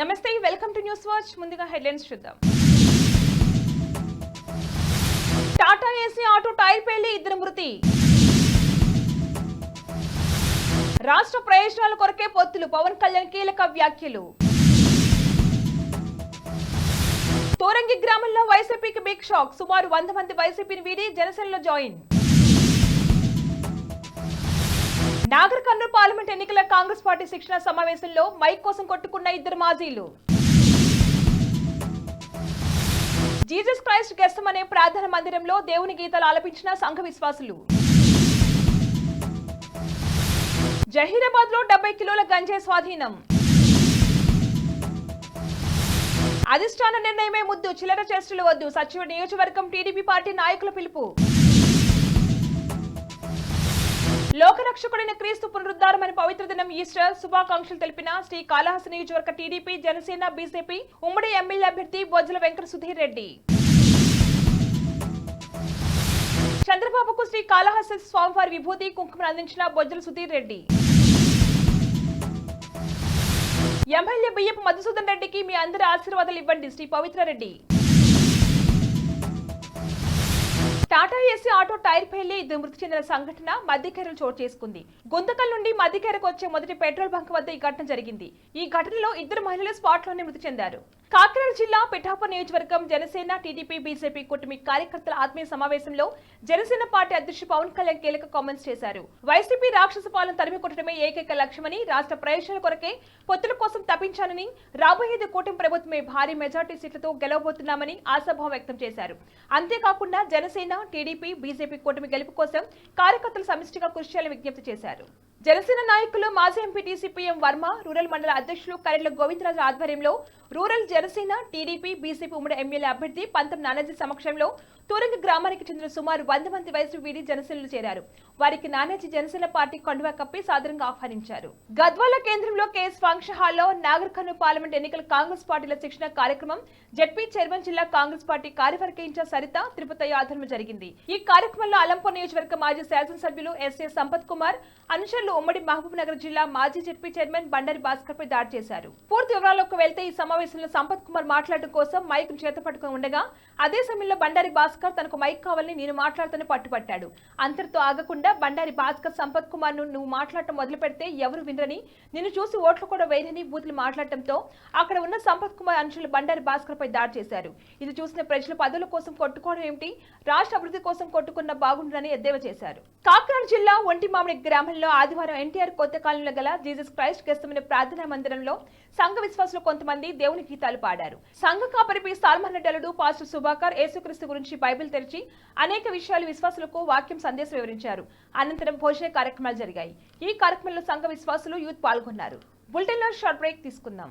నమస్తే welcome to news watch. ముందుగా headlines చూద్దాం. టాటా ఏసీ ఆటో టైర్ పేలి ఇద్దరు మృతి. రాష్ట్ర ప్రయోజనాల కొరకే పొత్తులు పవన్ కళ్యాణ్ కీలక వ్యాఖ్యలు. తోరంగి గ్రామంలో వైసీపీకి బిగ్ షాక్ సుమారు వంద మంది వైసీపీని వీడి జనసేనలో జాయిన్ నాగర్ కర్నూలు పార్లమెంట్ ఎన్నికల కాంగ్రెస్ పార్టీ శిక్షణ సమావేశంలో మైక్ కోసం కొట్టుకున్న ఇద్దరు మాజీలు. జీసస్ క్రైస్ట్ గెస్తం అనే ప్రార్థన మందిరంలో దేవుని గీతాలు ఆలపించిన సంఘ విశ్వాసులు. జహీరాబాద్లో డెబ్బై కిలోల గంజాయి స్వాధీనం. అధిష్టాన నిర్ణయమే ముద్దు చిల్లర చేష్టలు వద్దు. సచివ నియోజకవర్గం టీడీపీ పార్టీ నాయకుల పిలుపు. లోకరక్షకుడైన క్రీస్తు పునరుద్ధారమని పవిత్ర దినం ఈస్టర్ శుభాకాంక్షలు తెలిపిన శ్రీ కాళహస్తి నియోజకవర్గ టీడీపీ జనసేన బీజేపీ ఉమ్మడి ఎమ్మెల్యే అభ్యర్థి బొజ్జల వెంకట సుధీర్ రెడ్డి. చంద్రబాబుకు శ్రీ కాళహస్తి స్వామివారి విభూతి కుంకుమను అందించిన బొజ్జల సుధీర్ రెడ్డి. ఎమ్మెల్యే బియ్యపు మధుసూదన్ రెడ్డికి మీ అందరి ఆశీర్వాదాలు ఇవ్వండి Sri Pavitra Reddy. Tata AC auto tyre పేలి ఇద్దరు మృతి చెందిన సంఘటన మధ్యకేరలు చోటు చేసుకుంది. గుంతకల్ నుండి మధ్యకేరకు వచ్చే మొదటి పెట్రోల్ బంక్ వద్ద ఈ ఘటన జరిగింది. ఈ ఘటనలో ఇద్దరు మహిళలు స్పాట్లోనే మృతి చెందారు. కాకినాడ జిల్లా పిఠాపురం నియోజకవర్గం జనసేన టీడీపీ బీజేపీ కూటమి కార్యకర్తల ఆత్మీయ సమావేశంలో జనసేన పార్టీ అధ్యక్షుడు పవన్ కళ్యాణ్ కీలక కామెంట్స్ చేశారు. వైసీపీ రాక్షస పాలన తరిమి కొట్టడమే ఏకైక లక్ష్యమని రాష్ట్ర ప్రయోజనాల కొరకే పొత్తుల కోసం తప్పించానని రాబోయేది కూటమి ప్రభుత్వమే భారీ మెజార్టీ సీట్లతో గెలవబోతున్నామని ఆశాభావం వ్యక్తం చేశారు. అంతేకాకుండా జనసేన టీడీపీ బీజేపీ కూటమి గెలుపు కోసం కార్యకర్తలు సమిష్టిగా కృషి చేయాలని విజ్ఞప్తి చేశారు. జనసేన నాయకులు మాజీ ఎంపీ సిపిఎం వర్మ రూరల్ మండల అధ్యక్షులు కరెంట్ల గోవిందరాజు ఆధ్వర్యంలో రూరల్ జనసేన టీడీపీ బీసీపీ ఉమ్మడి ఎమ్మెల్యే అభ్యర్థి పంతం నానాజీ సమక్షంలో తూరంగి గ్రామానికి చెందిన సుమారు వంద మంది వయసు వీడి జనసేనలు చేరారు. వారికి నానాజీ జనసేన పార్టీ కండువా కప్పి సాదరంగా ఆహ్వానించారు. గద్వాల కేంద్రంలో కేఎస్ ఫంక్షన్ హాల్లో నాగర్ కర్నూలు పార్లమెంట్ ఎన్నికల కాంగ్రెస్ పార్టీల శిక్షణ కార్యక్రమం జడ్పీ చైర్మన్ జిల్లా కాంగ్రెస్ పార్టీ కార్యవర్గ ఇన్ఛార్జ్ సరిత తిరుపతి ఆధ్వర్యంలో జరిగింది. ఈ కార్యక్రమంలో అలంపూర్ నియోజకవర్గ మాజీ శాసనసభ్యులు ఎస్ఏ సంపత్ కుమార్ అనుచరులు ఉమ్మడి మహబూబ్ నగర్ జిల్లా మాజీ జడ్పీ చైర్మన్ బండారి భాస్కర్ పై దాడి చేశారు. పూర్తి వివరాల్లోకి వెళ్తే ఈ సమావేశంలో సంపత్ కుమార్ మాట్లాడడం కోసం మైక్ చేత పట్టుకుని ఉండగా అదే సమయంలో బండారి భాస్కర్ తనకు మైక్ కావాలని నేను మాట్లాడుతూనే పట్టుపట్టాడు. అంతటితో ఆగకుండా బండారి భాస్కర్ సంపత్ కుమార్ను నువ్వు మాట్లాడటం మొదలు పెడితే ఎవరు వినరని నిన్ను చూసి ఓట్లు కూడా వేయనని బూతులు మాట్లాడటంతో అక్కడ ఉన్న సంపత్ కుమార్ అనుచరులు బండారి భాస్కర్ పై దాడి చేశారు. ఇది చూసిన ప్రజలు పదవుల కోసం కొట్టుకోవడం ఏమిటి? రాష్ట్ర అభివృద్ధి కోసం కొట్టుకున్న బాగుండని ఎద్దేవా చేశారు. కాకినాడ జిల్లా ఒంటిమామిడి గ్రామంలో ఆదివారం ఎన్టీఆర్ కొత్త కాలంలో గల జీసస్ క్రైస్ట్ క్రిస్తమైన ప్రార్థనా మందిరంలో సంఘ విశ్వాసులు కొంతమంది దేవుని గీతాలు పాడారు. సంఘ కాపరిపై సాల్మన్ రెడ్డలుడు పాస్టర్ సుభాకర్ యేసుక్రీస్తు గురించి బైబిల్ తెరిచి అనేక విషయాలు విశ్వాసులకు వాక్యం సందేశం వివరించారు. అనంతరం భోజన కార్యక్రమాలు జరిగాయి. ఈ కార్యక్రమంలో సంఘ విశ్వాసులు యూత్ పాల్గొన్నారు. బులెటిన్లో షార్ట్ బ్రేక్ తీసుకుందాం.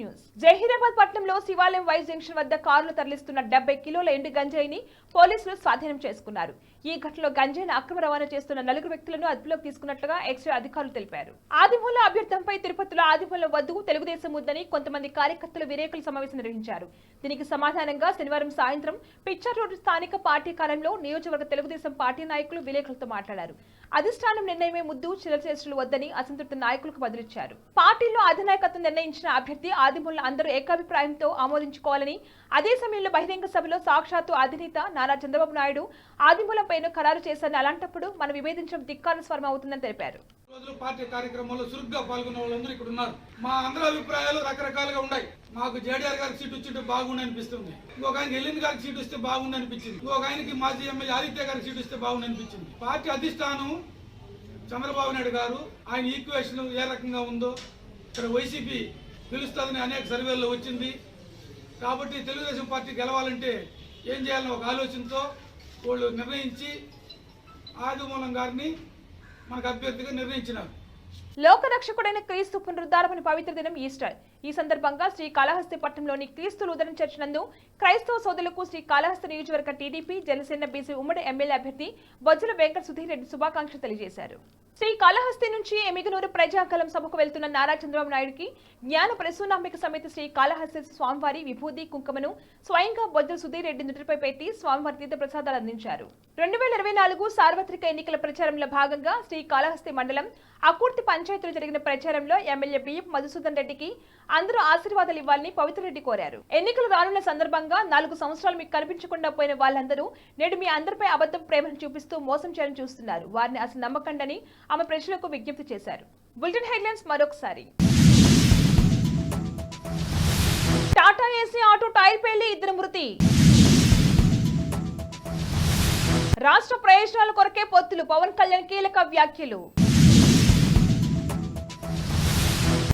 న్యూస్ జహీరాబాద్ పట్టణంలో శివాలయం వైస్ జంక్షన్ వద్ద కారులు తరలిస్తున్న డెబ్బై కిలోల ఎండు గంజాయిని పోలీసులు స్వాధీనం చేసుకున్నారు. ఈ ఘటనలో గంజాయిని అక్రమ రవాణా చేస్తున్న నలుగురు వ్యక్తులను అదుపులోకి తీసుకున్నట్లుగా ఎక్స్రే అధికారులు తెలిపారు. ఆదిమూల అభ్యర్థంపై తిరుపతిలో ఆదిమూల వద్దు తెలుగుదేశం వద్దని కొంతమంది కార్యకర్తలు విరేకల సమావేశం నిర్వహించారు. దీనికి సమాధానంగా శనివారం సాయంత్రం పిక్చర్ రోడ్డు స్థానిక పార్టీ కాలంలో నియోజకవర్గ తెలుగుదేశం పార్టీ నాయకులు విలేకరులతో మాట్లాడారు. అధిష్టానం నిర్ణయమే ముద్దు చిరచేష్టలు వద్దని అసంతృప్త నాయకులకు బదులిచ్చారు. పార్టీలో అధినాయకత్వం నిర్ణయించిన అభ్యర్థి ఆదిమూల అందరూ ఏకాభిప్రాయంతో ఆమోదించుకోవాలని అదే సమయంలో బహిరంగ సభలో సాక్షాత్తు అధినేత నారా చంద్రబాబు నాయుడు ఆదిమూలంపైన ఖరారు చేశారని అలాంటప్పుడు మనం విభేదించడం ధిక్కార స్వరం అవుతుందని తెలిపారు. రోజులు పార్టీ కార్యక్రమంలో చురుగ్గా పాల్గొన్న వాళ్ళందరూ ఇక్కడ ఉన్నారు. మా అందరి అభిప్రాయాలు రకరకాలుగా ఉన్నాయి. మాకు జేడీఆర్ గారికి సీట్ వచ్చింటే బాగుండి అనిపిస్తుంది. ఇంకొక ఆయనకి ఎల్లింది గారికి సీట్ వస్తే బాగుండి అనిపించింది. ఇంకొక ఆయనకి మాజీ ఎమ్మెల్యే ఆదిత్య గారికి సీట్ వస్తే బాగుండి అనిపించింది. పార్టీ అధిష్టానం చంద్రబాబు నాయుడు గారు ఆయన ఈక్వేషన్ ఏ రకంగా ఉందో ఇక్కడ వైసీపీ పిలుస్తుందని అనేక సర్వేల్లో వచ్చింది. కాబట్టి తెలుగుదేశం పార్టీ గెలవాలంటే ఏం చేయాలని ఒక ఆలోచనతో వాళ్ళు నిర్ణయించి ఆదిమూలం గారిని మనకు అభ్యర్థిగా నిర్ణయించినారు. లోకరక్షకుడైన క్రీస్తు పునరుద్ధారమని పవిత్ర దినం ఈస్టర్. ఈ సందర్భంగా శ్రీ కాళహస్తి పట్టణంలోని క్రీస్తు లూథరన్ చర్చ్ నందు క్రైస్తవ సోదరులకు శ్రీ కాళహస్తి నియోజకవర్గ టీడీపీ జనసేన బీసీ ఉమ్మడి ఎమ్మెల్యే అభ్యర్థి బొజ్జల వెంకట సుధీర్ రెడ్డి శుభాకాంక్షలు తెలియజేశారు. శ్రీ కాళహస్తి నుంచి ఎమిగనూరు ప్రజాకలం సభకు వెళ్తున్న నారా చంద్రబాబు నాయుడుకి జ్ఞాన ప్రసూనాంబిక సమేత శ్రీ కాళహస్తి స్వామివారి విభూది కుంకుమను స్వయంగా బొజ్జల సుధీర్ రెడ్డి నుటిపై పెట్టి స్వామివారి తీర్థ ప్రసాదాలు అందించారు. రెండు వేల ఇరవై నాలుగు సార్వత్రిక ఎన్నికల ప్రచారంలో భాగంగా శ్రీ కాళహస్తి మండలం అకూర్తి పంచాయతీలో జరిగిన ప్రచారంలో ఎమ్మెల్యే బిఎఫ్ మధుసూదన్ రెడ్డికి అందరూ ఆశీర్వాదాలు ఇవ్వాలని పవిత్ర రెడ్డి కోరారు. ఎన్నికలు రానున్న సందర్భంగా నాలుగు సంవత్సరాలు మీకు కనిపించకుండా పోయిన వాళ్ళందరూ నేడు మీ అందరిపై అబద్ధం ప్రేమను చూపిస్తూ మోసం చేయాలని చూస్తున్నారు. వారిని అసలు నమ్మకండని ఆమె ప్రజలకు విజ్ఞప్తి చేశారు. బులెటిన్ హెడ్లైన్స్ మరొకసారి. టాటా ఏసీ ఆటో టైర్ పేలి ఇద్దరు మృతి. రాష్ట్ర ప్రయోజనాల కొరకే పొత్తులు పవన్ కళ్యాణ్ కీలక వ్యాఖ్యలు.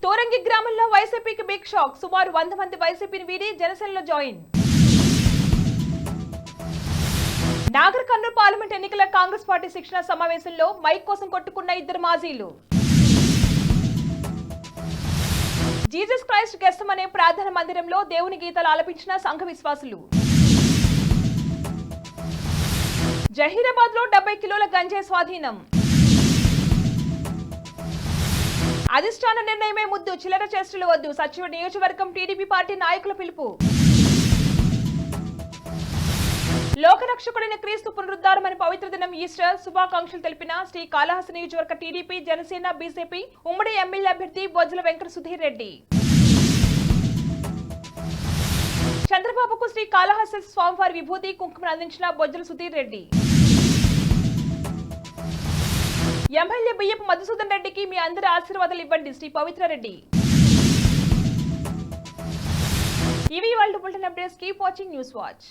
తోరంగి గ్రామంలో వైసీపీకి బిగ్ షాక్ సుమారు వంద మంది వైసీపీని వీడి జనసేనలో జాయిన్ నాగర్ కర్నూలు పార్లమెంట్ ఎన్నికల కాంగ్రెస్ పార్టీ శిక్షణ సమావేశంలో మైక్ కోసం కొట్టుకున్న ఇద్దరు మాజీలు. జీసస్ క్రైస్ట్ గెస్తం అనే ప్రార్థన మందిరంలో దేవుని గీతాలు ఆలపించిన సంఘ విశ్వాసులు. జహీరాబాద్లో డెబ్బై కిలోల గంజాయి స్వాధీనం. అధిష్టాన నిర్ణయమే ముద్దు చిల్లర చేష్టలు వద్దు. సచివ నియోజకవర్గం టీడీపీ పార్టీ నాయకుల పిలుపు. లోకరక్షకుడైన క్రీస్తు పునరుద్ధారమని పవిత్ర దినం ఈస్టర్. శుభాకాంక్షలు తెలిపిన శ్రీ కాళహస్తి నియోజకవర్గ టీడీపీ జనసేన బీజేపీ ఉమ్మడి ఎమ్మెల్యే అభ్యర్థి బొజ్జల వెంకట సుధీర్ రెడ్డి. చంద్రబాబుకు శ్రీ కాళహస్తి స్వామివారి విభూతి కుంకుమను అందించిన బొజ్జల సుధీర్ రెడ్డి. ఎమ్మెల్యే బియ్యపు మధుసూదన్ రెడ్డికి మీ అందరి ఆశీర్వాదాలు ఇవ్వండి శ్రీ పవిత్ర రెడ్డి ఇవి వాళ్ళ bulletin updates. Keep watching news watch.